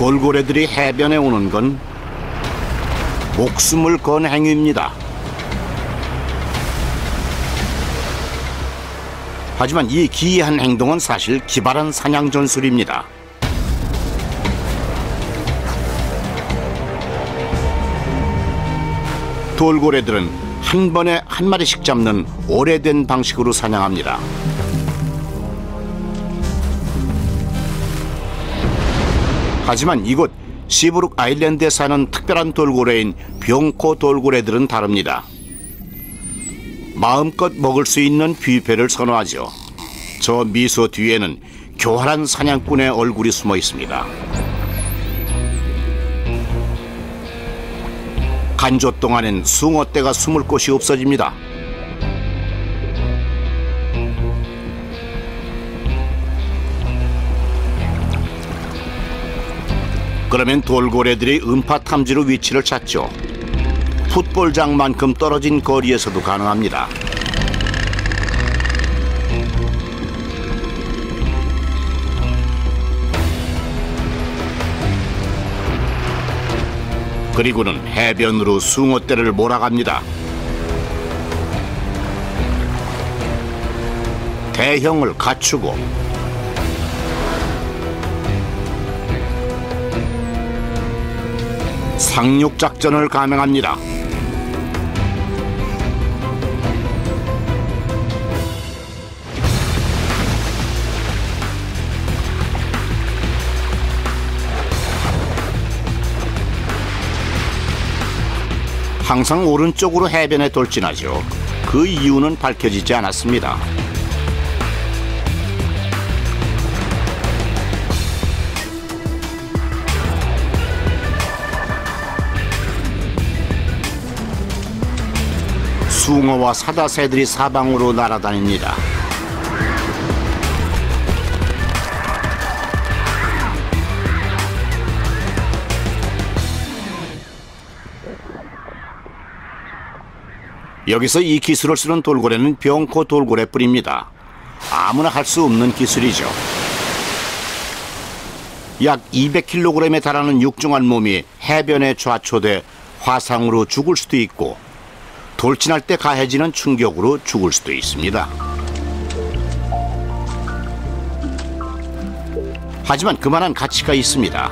돌고래들이 해변에 오는 건 목숨을 건 행위입니다. 하지만 이 기이한 행동은 사실 기발한 사냥 전술입니다. 돌고래들은 한 번에 한 마리씩 잡는 오래된 방식으로 사냥합니다. 하지만 이곳 시브룩 아일랜드에 사는 특별한 돌고래인 병코 돌고래들은 다릅니다. 마음껏 먹을 수 있는 뷔페를 선호하죠. 저 미소 뒤에는 교활한 사냥꾼의 얼굴이 숨어 있습니다. 간조 동안엔 숭어떼가 숨을 곳이 없어집니다. 그러면 돌고래들이 음파 탐지로 위치를 찾죠. 풋볼장만큼 떨어진 거리에서도 가능합니다. 그리고는 해변으로 숭어떼를 몰아갑니다. 대형을 갖추고 상륙 작전을 감행합니다. 항상 오른쪽으로 해변에 돌진하죠. 그 이유는 밝혀지지 않았습니다. 숭어와 사다새들이 사방으로 날아다닙니다. 여기서 이 기술을 쓰는 돌고래는 병코 돌고래 뿐입니다. 아무나 할 수 없는 기술이죠. 약 200kg에 달하는 육중한 몸이 해변에 좌초돼 화상으로 죽을 수도 있고 돌진할 때 가해지는 충격으로 죽을 수도 있습니다. 하지만 그만한 가치가 있습니다.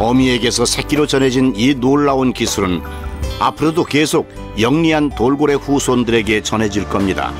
어미에게서 새끼로 전해진 이 놀라운 기술은 앞으로도 계속 영리한 돌고래 후손들에게 전해질 겁니다.